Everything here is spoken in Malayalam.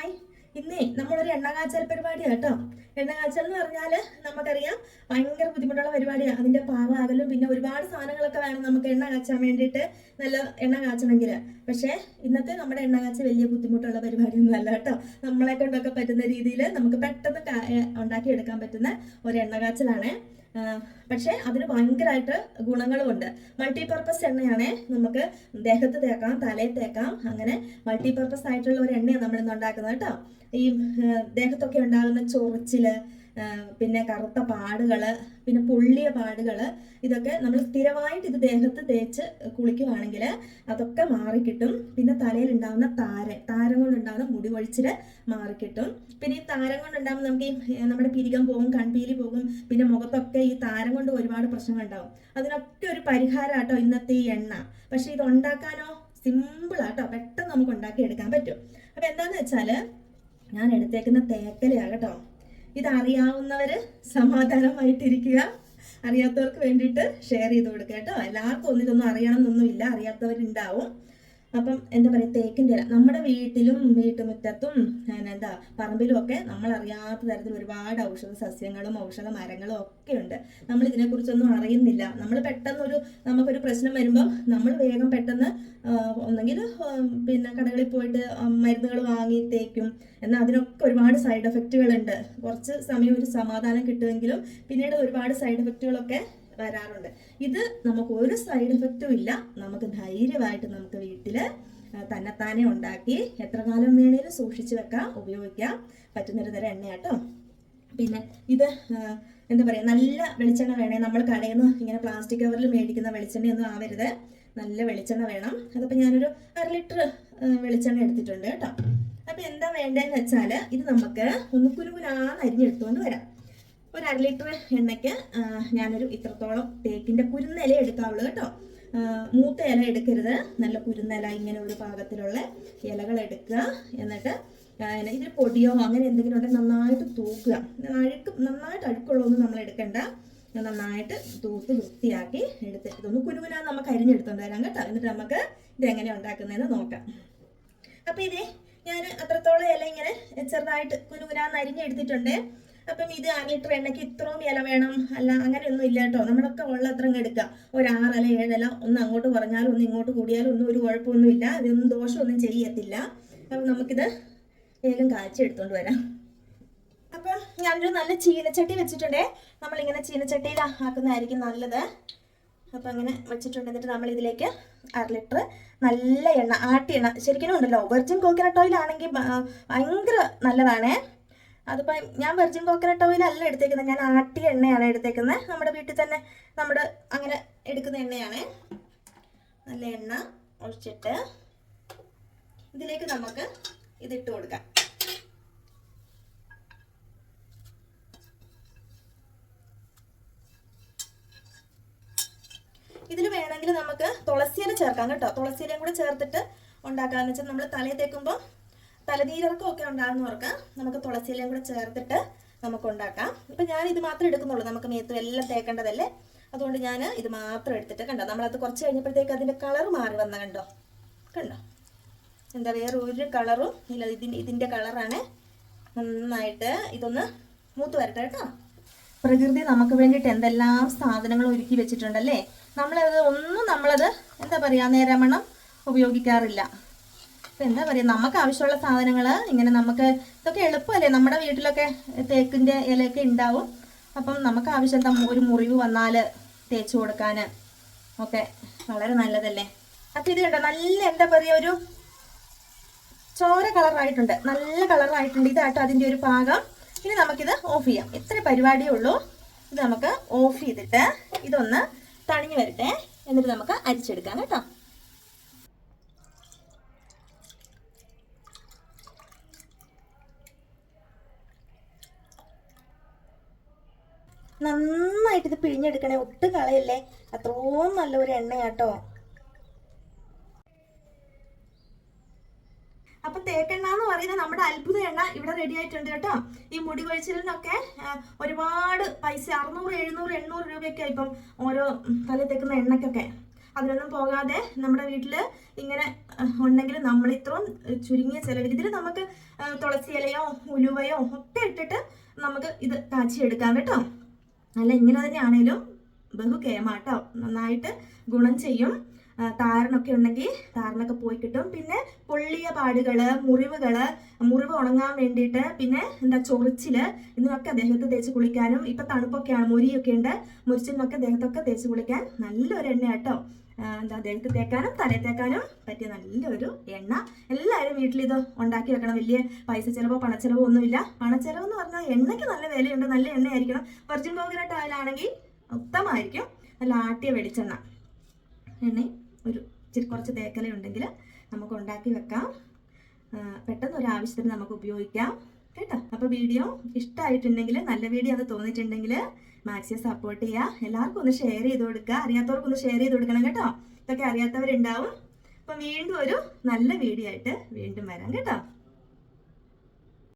ഹായ് ഇന്നേ നമ്മളൊരു എണ്ണ കാച്ചൽ പരിപാടിയാണ് കേട്ടോ. എണ്ണ കാച്ചൽ എന്ന് പറഞ്ഞാൽ നമുക്കറിയാം ഭയങ്കര ബുദ്ധിമുട്ടുള്ള പരിപാടിയാണ് അതിന്റെ പാവാകലും പിന്നെ ഒരുപാട് സാധനങ്ങളൊക്കെ വേണം നമുക്ക് എണ്ണ കാച്ചാൻ വേണ്ടിയിട്ട് നല്ല എണ്ണ കാച്ചണമെങ്കിൽ പക്ഷേ ഇന്നത്തെ നമ്മുടെ എണ്ണ കാച്ച വലിയ ബുദ്ധിമുട്ടുള്ള പരിപാടിയൊന്നും അല്ല കേട്ടോ. നമ്മളെ കൊണ്ടൊക്കെ പറ്റുന്ന രീതിയിൽ നമുക്ക് പെട്ടെന്ന് ഉണ്ടാക്കിയെടുക്കാൻ പറ്റുന്ന ഒരു എണ്ണ കാച്ചലാണ് പക്ഷേ അതിന് ഭയങ്കരമായിട്ട് ഗുണങ്ങളുമുണ്ട്. മൾട്ടിപർപ്പസ് എണ്ണയാണ് നമുക്ക് ദേഹത്ത് തേക്കാം തലയിൽ തേക്കാം അങ്ങനെ മൾട്ടിപർപ്പസ് ആയിട്ടുള്ള ഒരു എണ്ണയാണ് നമ്മൾ ഇന്ന് ഉണ്ടാക്കുന്നത് കേട്ടോ. ഈ ദേഹത്തൊക്കെ ഉണ്ടാകുന്ന ചൊറിച്ചിൽ പിന്നെ കറുത്ത പാടുകൾ പിന്നെ പൊള്ളിയ പാടുകൾ ഇതൊക്കെ നമ്മൾ സ്ഥിരമായിട്ട് ഇത് ദേഹത്ത് തേച്ച് കുളിക്കുവാണെങ്കിൽ അതൊക്കെ മാറിക്കിട്ടും. പിന്നെ തലയിൽ ഉണ്ടാകുന്ന താരൻ താരം കൊണ്ടുണ്ടാകുന്ന മുടി ഒഴിച്ചിൽ മാറിക്കിട്ടും. പിന്നെ ഈ താരം കൊണ്ടുണ്ടാകുമ്പോൾ നമുക്ക് ഈ നമ്മുടെ പിരികം പോകും കൺപീലി പോകും പിന്നെ മുഖത്തൊക്കെ ഈ താരം കൊണ്ട് ഒരുപാട് പ്രശ്നങ്ങൾ ഉണ്ടാവും. അതിനൊക്കെ ഒരു പരിഹാരമാട്ടോ ഇന്നത്തെ ഈ എണ്ണ. പക്ഷെ ഇത് ഉണ്ടാക്കാനോ സിമ്പിൾ ആട്ടോ പെട്ടെന്ന് നമുക്ക് ഉണ്ടാക്കി എടുക്കാൻ പറ്റും. അപ്പൊ എന്താന്ന് വെച്ചാൽ ഞാൻ എടുത്തേക്കുന്ന തേക്കലയാണ് കേട്ടോ. ഇത് അറിയാവുന്നവര് സമാധാനമായിട്ടിരിക്കുക. അറിയാത്തവർക്ക് വേണ്ടിയിട്ട് ഷെയർ ചെയ്ത് കൊടുക്കുക കേട്ടോ. എല്ലാവർക്കും ഒന്നും ഇതൊന്നും അറിയണം എന്നൊന്നുമില്ല. അറിയാത്തവരുണ്ടാവും. അപ്പം എന്താ പറയുക തേക്കിന്റെ ഇല. നമ്മുടെ വീട്ടിലും വീട്ടുമുറ്റത്തും എന്താ പറമ്പിലും ഒക്കെ നമ്മൾ അറിയാത്ത തരത്തിൽ ഒരുപാട് ഔഷധ സസ്യങ്ങളും ഔഷധ മരങ്ങളും ഒക്കെ ഉണ്ട്. നമ്മൾ ഇതിനെക്കുറിച്ചൊന്നും അറിയുന്നില്ല. നമ്മൾ പെട്ടെന്ന് ഒരു നമുക്കൊരു പ്രശ്നം വരുമ്പോൾ നമ്മൾ വേഗം പെട്ടെന്ന് ഒന്നെങ്കിൽ പിന്നെ കടകളിൽ പോയിട്ട് മരുന്നുകൾ വാങ്ങി തേക്കും. എന്നാൽ അതിനൊക്കെ ഒരുപാട് സൈഡ് എഫക്റ്റുകളുണ്ട് കുറച്ച് സമയം ഒരു സമാധാനം കിട്ടുമെങ്കിലും പിന്നീട് ഒരുപാട് സൈഡ് എഫക്റ്റുകളൊക്കെ വരാറുണ്ട്. ഇത് നമുക്ക് ഒരു സൈഡ് എഫക്റ്റും ഇല്ല. നമുക്ക് ധൈര്യമായിട്ട് നമുക്ക് വീട്ടിൽ ആ, തന്നെത്താനെ ഉണ്ടാക്കി എത്ര കാലം വേണേലും സൂക്ഷിച്ചു വെക്കാം ഉപയോഗിക്കാം. പറ്റുന്നൊരു തരം എണ്ണയാട്ടോ പിന്നെ ഇത് എന്താ പറയുക നല്ല വെളിച്ചെണ്ണ വേണേ. നമ്മൾ കടയിൽ നിന്ന് ഇങ്ങനെ പ്ലാസ്റ്റിക് കവറിൽ മേടിക്കുന്ന വെളിച്ചെണ്ണയൊന്നും ആവരുത്. നല്ല വെളിച്ചെണ്ണ വേണം. അതപ്പോൾ ഞാനൊരു അര ലിറ്റർ വെളിച്ചെണ്ണ എടുത്തിട്ടുണ്ട് കേട്ടോ. അപ്പോൾ എന്താ വേണ്ടതെന്ന് വെച്ചാൽ ഇത് നമുക്ക് ഒന്ന് കുരുകുരാന്ന് അരിഞ്ഞെടുത്തുകൊണ്ട് വരാം. ഒരു അര ലിറ്റർ എണ്ണയ്ക്ക് ഞാനൊരു ഇത്രത്തോളം തേക്കിന്റെ കുരുന്നില എടുക്കാവുള്ളൂ കേട്ടോ. മൂത്ത ഇല എടുക്കരുത്. നല്ല കുരുന്നില ഇങ്ങനെ ഒരു പാകത്തിലുള്ള ഇലകൾ എടുക്കുക. എന്നിട്ട് ഇതിന് പൊടിയോ അങ്ങനെ എന്തെങ്കിലും ഉണ്ടെങ്കിൽ നന്നായിട്ട് തൂക്കുക. അഴുക്ക് നന്നായിട്ട് അഴുക്കുള്ളതൊന്നും നമ്മൾ എടുക്കണ്ട. നന്നായിട്ട് തൂത്ത് വൃത്തിയാക്കി എടുത്ത് ഇതൊന്ന് കുരുകുനാ നമുക്ക് അരിഞ്ഞെടുത്തോണ്ട് വരാം കേട്ടോ. എന്നിട്ട് നമുക്ക് ഇത് എങ്ങനെ ഉണ്ടാക്കുന്നതെന്ന് നോക്കാം. അപ്പൊ ഇതേ ഞാൻ അത്രത്തോളം ഇല ഇങ്ങനെ ചെറുതായിട്ട് കുനുകുനാന്ന് അരിഞ്ഞെടുത്തിട്ടുണ്ട്. അപ്പം ഇത് അര ലിറ്റർ എണ്ണയ്ക്ക് ഇത്രയും ഇല വേണം. അല്ല അങ്ങനെയൊന്നും ഇല്ല കേട്ടോ. നമ്മളൊക്കെ ഉള്ള അത്രയും എടുക്കുക. ഒരു ആറല ഏഴല ഒന്ന് അങ്ങോട്ട് കുറഞ്ഞാലും ഒന്ന് ഇങ്ങോട്ട് കൂടിയാലും ഒന്നും ഒരു കുഴപ്പമൊന്നുമില്ല. ഇതൊന്നും ദോഷമൊന്നും ചെയ്യത്തില്ല. അപ്പം നമുക്കിത് വേഗം കാച്ചെടുത്തോണ്ട് വരാം. അപ്പം ഞാനൊരു നല്ല ചീനച്ചട്ടി വെച്ചിട്ടുണ്ടേ. നമ്മളിങ്ങനെ ചീനച്ചട്ടിയിൽ ആക്കുന്നതായിരിക്കും നല്ലത്. അപ്പം അങ്ങനെ വെച്ചിട്ടുണ്ട്. എന്നിട്ട് നമ്മൾ ഇതിലേക്ക് അര ലിറ്റർ നല്ല എണ്ണ ആട്ടിയെണ്ണ. ശരിക്കും ഉണ്ടല്ലോ വെർജിൻ കോക്കനട്ട് ഓയിലാണെങ്കിൽ ഭയങ്കര നല്ലതാണേ. അതിപ്പോൾ ഞാൻ വെർജിൻ കോക്കനട്ട് ഓയിൽ അല്ല എടുത്തേക്കുന്നത്. ഞാൻ ആട്ടിയ എണ്ണയാണ് എടുത്തേക്കുന്നത്. നമ്മുടെ വീട്ടിൽ തന്നെ നമ്മുടെ അങ്ങനെ എടുക്കുന്ന എണ്ണയാണ്. നല്ല എണ്ണ ഒഴിച്ചിട്ട് ഇതിലേക്ക് നമുക്ക് ഇതിട്ട് കൊടുക്കാം. ഇതിൽ വേണമെങ്കിൽ നമുക്ക് തുളസിയില ചേർക്കാം കേട്ടോ. തുളസിയിലയും കൂടെ ചേർത്തിട്ട് ഉണ്ടാക്കാന്ന് വെച്ചാൽ നമ്മൾ തലയിൽ തേക്കുമ്പോൾ തലനീരക്കം ഒക്കെ ഉണ്ടാകുന്നവർക്ക് നമുക്ക് തുളസിയിലയും കൂടെ ചേർത്തിട്ട് നമുക്ക് ഉണ്ടാക്കാം. ഇപ്പം ഞാൻ ഇത് മാത്രം എടുക്കുന്നുള്ളൂ. നമുക്ക് മേത്തും എല്ലാം തേക്കേണ്ടതല്ലേ? അതുകൊണ്ട് ഞാൻ ഇത് മാത്രം എടുത്തിട്ട് കണ്ടോ? നമ്മളത് കുറച്ച് കഴിഞ്ഞപ്പോഴത്തേക്ക് അതിന്റെ കളർ മാറി വന്ന കണ്ടോ? കണ്ടോ? എന്താ വേറെ ഒരു കളറും ഇല്ല. ഇതിന്റെ ഇതിന്റെ കളറാണ്. നന്നായിട്ട് ഇതൊന്ന് മൂത്ത് വരട്ടെ കേട്ടോ. പ്രകൃതി നമുക്ക് വേണ്ടിയിട്ട് എന്തെല്ലാം സാധനങ്ങളും ഒരുക്കി വെച്ചിട്ടുണ്ടല്ലേ? നമ്മളത് ഒന്നും നമ്മളത് എന്താ പറയുക നേരമണം ഉപയോഗിക്കാറില്ല. എന്താ പറയുക നമുക്ക് ആവശ്യമുള്ള സാധനങ്ങൾ ഇങ്ങനെ നമുക്ക് ഇതൊക്കെ എളുപ്പമല്ലേ? നമ്മുടെ വീട്ടിലൊക്കെ തേക്കിന്റെ ഇലയൊക്കെ ഉണ്ടാവും. അപ്പം നമുക്ക് ആവശ്യം ഒരു മുറിവ് വന്നാൽ തേച്ചു കൊടുക്കാൻ ഒക്കെ വളരെ നല്ലതല്ലേ? അപ്പം ഇത് കണ്ടോ നല്ല എന്താ പറയുക ഒരു ചോര കളറായിട്ടുണ്ട്. നല്ല കളറായിട്ടുണ്ട്. ഇതാട്ടോ അതിന്റെ ഒരു ഭാഗം. ഇനി നമുക്കിത് ഓഫ് ചെയ്യാം. ഇത്ര പരിപാടിയേ ഉള്ളൂ. ഇത് നമുക്ക് ഓഫ് ചെയ്തിട്ട് ഇതൊന്ന് തണിഞ്ഞു വരട്ടെ. എന്നിട്ട് നമുക്ക് അരിച്ചെടുക്കാം കേട്ടോ. നന്നായിട്ട് ഇത് പിഴിഞ്ഞെടുക്കണേ. ഒട്ടും കളയല്ലേ? അത്രയും നല്ലൊരു എണ്ണയാട്ടോ. അപ്പൊ തേക്കെണ്ണ എന്ന് പറയുന്നത് നമ്മുടെ അത്ഭുത എണ്ണ ഇവിടെ റെഡി ആയിട്ടുണ്ട് കേട്ടോ. ഈ മുടി കൊഴിച്ചിലിനൊക്കെ ഒരുപാട് പൈസ അറുന്നൂറ് എഴുന്നൂറ് എണ്ണൂറ് രൂപയൊക്കെ ഇപ്പം ഓരോ തല തേക്കുന്ന എണ്ണയ്ക്കൊക്കെ. അതിനൊന്നും പോകാതെ നമ്മുടെ വീട്ടിൽ ഇങ്ങനെ ഉണ്ടെങ്കിൽ നമ്മൾ ഇത്രയും ചുരുങ്ങിയ ചിലവിൽ ഇതിൽ നമുക്ക് തുളസി ഇലയോ ഉലുവയോ ഒക്കെ ഇട്ടിട്ട് നമുക്ക് ഇത് കാച്ചിയെടുക്കാം കേട്ടോ. അല്ല ഇങ്ങനെ തന്നെയാണേലും ബഹു കേമാട്ടോ. നന്നായിട്ട് ഗുണം ചെയ്യും. താരനൊക്കെ ഉണ്ടെങ്കിൽ താരനൊക്കെ പോയി കിട്ടും. പിന്നെ പൊള്ളിയ പാടുകൾ മുറിവുകൾ മുറിവ് ഉണങ്ങാൻ വേണ്ടിയിട്ട് പിന്നെ എന്താ ചൊറിച്ചിൽ ഇതിനൊക്കെ ദേഹത്ത് തേച്ച് കുളിക്കാനും ഇപ്പൊ തണുപ്പൊക്കെയാണ് മുരിയൊക്കെ ഉണ്ട്. മുരിച്ചിനൊക്കെ ദേഹത്തൊക്കെ തേച്ച് കുളിക്കാൻ നല്ലൊരു എണ്ണ കേട്ടോ എന്താ ദേഹത്ത് തേക്കാനും തലയിൽ തേക്കാനും പറ്റിയ നല്ലൊരു എണ്ണ. എല്ലാവരും വീട്ടിൽ ഇത് ഉണ്ടാക്കി വെക്കണം. വലിയ പൈസ ചിലവോ പണച്ചിലവോ ഒന്നുമില്ല. പണച്ചിലവ് എന്ന് പറഞ്ഞാൽ എണ്ണയ്ക്ക് നല്ല വിലയുണ്ട്. നല്ല എണ്ണ ആയിരിക്കണം വെർജിൻ കോക്കനട്ട് ഓയിലാണെങ്കിൽ ഉത്തമമായിരിക്കും. നല്ല ആട്ടിയ വെളിച്ചെണ്ണ. എണ്ണ ഒരു ഇച്ചിരി കുറച്ച് തേക്കല ഉണ്ടെങ്കിൽ നമുക്ക് ഉണ്ടാക്കി വെക്കാം. പെട്ടെന്ന് ഒരു ആവശ്യത്തിന് നമുക്ക് ഉപയോഗിക്കാം. കേട്ടോ? അപ്പോൾ വീഡിയോ ഇഷ്ടമായിട്ടുണ്ടെങ്കിൽ നല്ല വീഡിയോ അത് തോന്നിയിട്ടുണ്ടെങ്കിൽ മാക്സിയെ സപ്പോർട്ട് ചെയ്യുക എല്ലാവർക്കും ഒന്ന് ഷെയർ ചെയ്ത് കൊടുക്കുക അറിയാത്തവർക്കൊന്ന് ഷെയർ ചെയ്ത് കൊടുക്കണം കേട്ടോ. ഇതൊക്കെ അറിയാത്തവരുണ്ടാവും. അപ്പം വീണ്ടും ഒരു നല്ല വീഡിയോ ആയിട്ട് വീണ്ടും വരാം കേട്ടോ.